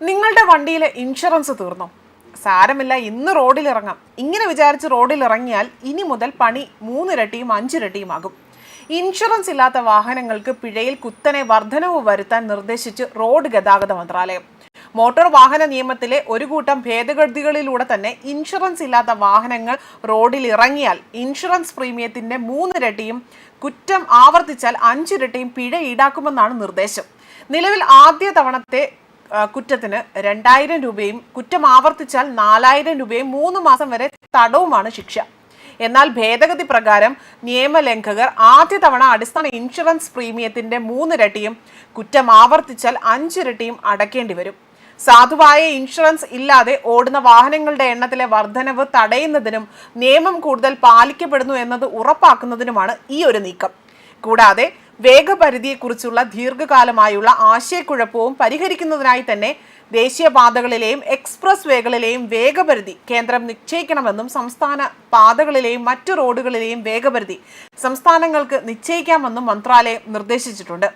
നിങ്ങളുടെ വണ്ടിയിലെ ഇൻഷുറൻസ് തീർന്നു? സാരമില്ല ഇന്ന് റോഡിൽ ഇറങ്ങാം ഇങ്ങനെ വിചാരിച്ച് റോഡിൽ ഇറങ്ങിയാൽ ഇനി മുതൽ പണി മൂന്നിരട്ടിയും അഞ്ചിരട്ടിയും ആകും ഇൻഷുറൻസ് ഇല്ലാത്ത വാഹനങ്ങൾക്ക് പിഴയിൽ കുത്തനെ വർധനവ് വരുത്താൻ നിർദ്ദേശിച്ച് റോഡ് ഗതാഗത മന്ത്രാലയം. മോട്ടോർ വാഹന നിയമത്തിലെ ഒരു കൂട്ടം ഭേദഗതികളിലൂടെ തന്നെ ഇൻഷുറൻസ് ഇല്ലാത്ത വാഹനങ്ങൾ റോഡിൽ ഇറങ്ങിയാൽ ഇൻഷുറൻസ് പ്രീമിയത്തിന്റെ മൂന്നിരട്ടിയും കുറ്റം ആവർത്തിച്ചാൽ അഞ്ചിരട്ടിയും പിഴ ഈടാക്കുമെന്നാണ് നിർദ്ദേശം. നിലവിൽ ആദ്യ തവണത്തെ കുറ്റത്തിന് രണ്ടായിരം രൂപയും കുറ്റം ആവർത്തിച്ചാൽ നാലായിരം രൂപയും മൂന്ന് മാസം വരെ തടവുമാണ് ശിക്ഷ. എന്നാൽ ഭേദഗതി പ്രകാരം നിയമലംഘകർ ആദ്യ തവണ അടിസ്ഥാന ഇൻഷുറൻസ് പ്രീമിയത്തിന്റെ മൂന്നിരട്ടിയും കുറ്റം ആവർത്തിച്ചാൽ അഞ്ചിരട്ടിയും അടയ്ക്കേണ്ടി വരും. സാധുവായ ഇൻഷുറൻസ് ഇല്ലാതെ ഓടുന്ന വാഹനങ്ങളുടെ എണ്ണത്തിലെ വർധനവ് തടയുന്നതിനും നിയമം കൂടുതൽ പാലിക്കപ്പെടുന്നു എന്നത് ഉറപ്പാക്കുന്നതിനുമാണ് ഈ ഒരു നീക്കം. കൂടാതെ വേഗപരിധിയെക്കുറിച്ചുള്ള ദീർഘകാലമായുള്ള ആശയക്കുഴപ്പവും പരിഹരിക്കുന്നതിനായി തന്നെ ദേശീയപാതകളിലെയും എക്സ്പ്രസ് വേകളിലെയും വേഗപരിധി കേന്ദ്രം നിശ്ചയിക്കണമെന്നും സംസ്ഥാന പാതകളിലെയും മറ്റു റോഡുകളിലെയും വേഗപരിധി സംസ്ഥാനങ്ങൾക്ക് നിശ്ചയിക്കാമെന്നും മന്ത്രാലയം നിർദ്ദേശിച്ചിട്ടുണ്ട്.